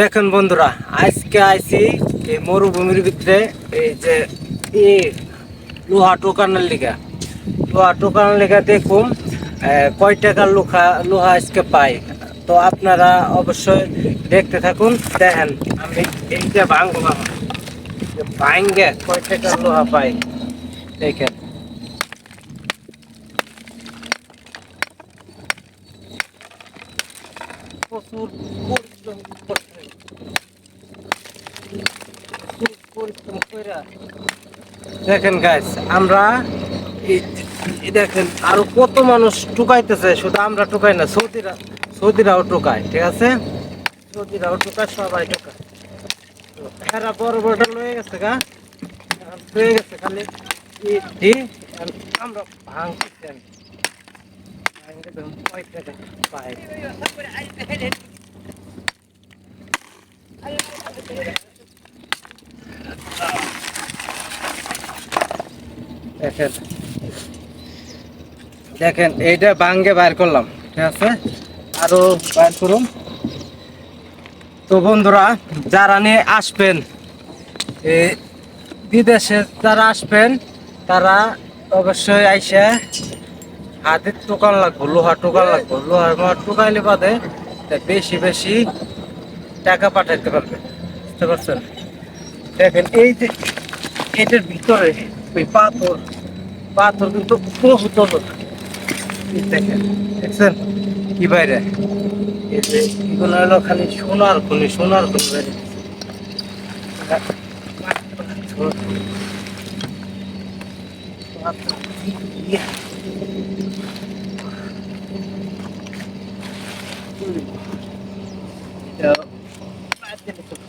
দেখেন বন্ধুরা, আজকে আইছি এই মরুভূমির ভিতরে এই যে লোহা টোকানোর লিগা। লোহা টোকানোর লিগা দেখুন কয় টাকার লোহা লোহা আজকে পাই তো আপনারা অবশ্যই দেখতে থাকুন। দেখেন, আমি এইটা ভাঙবো ভাঙ্গে কয় টাকার লোহা পাই দেখেন। প্রচুর দেখেন গাইস আমরা দেখেন, আরও কত মানুষ টুকাইতেছে শুধু আমরা টুকাই না, সৌদিরা, সৌদিরাও টুকায় ঠিক আছে? সৌদিরাও টুকায় সবাই টুকায় তো বড় লয়ে গেছে, গা। খালি আমরা ভাঙতেছি পাই দেখেন। দেখেন, এইটা বাঙ্গে বাইর করলাম, ঠিক আছে? আরও বাইর করুন। তো বন্ধুরা, যারা নিয়ে আসবেন বিদেশে যারা আসবেন, তারা অবশ্যই আইসা হাতের টোকান লাগবো, লোহার টোকান লাগবো। লোহার টোকাইলে বাদে বেশি বেশি টাকা পাঠাইতে পারবে, বুঝতে পারছেন? দেখেন, এই যে এটার ভিতরে ওই পাথর পাথর কিন্তু ওজন। দেখেন, দেখছেন? কি বাইরে? এই যে এগুলো হলো খালি সোনার খনি সোনার খনি বাইরে।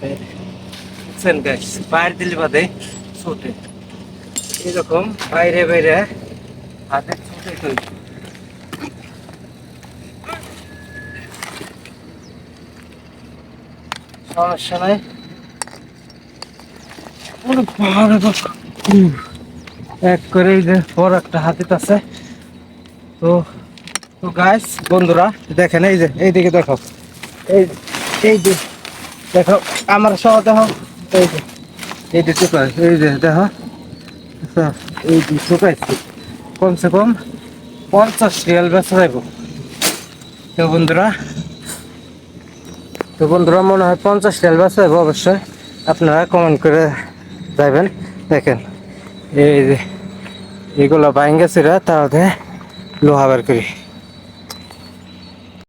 দেখছেন গাছ বাইরে দিলে বাদে ছোটে। এরকম বাইরে বাইরে হাতে ছোটে তৈরি। এক করে যে একটা হাতিত আছে তো তো গাছ বন্ধুরা, দেখেন এই যে, এইদিকে দেখো। এই এই দেখো, আমার সহ দেখো। এই যে এই যে টুকাই এই যে দেখো। এই যে টুকাইছি কমসে কম পঞ্চাশ রিয়াল বেচা যাইব। তো বন্ধুরা তো বন্ধুরা, মনে হয় পঞ্চাশ রিয়াল বেচা যাইব অবশ্যই। আপনারা কমেন্ট করে যাবেন দেখেন, এই যে, এগুলো বাইঙ্গা ছিঁড়া তাহলে লোহা বের করি।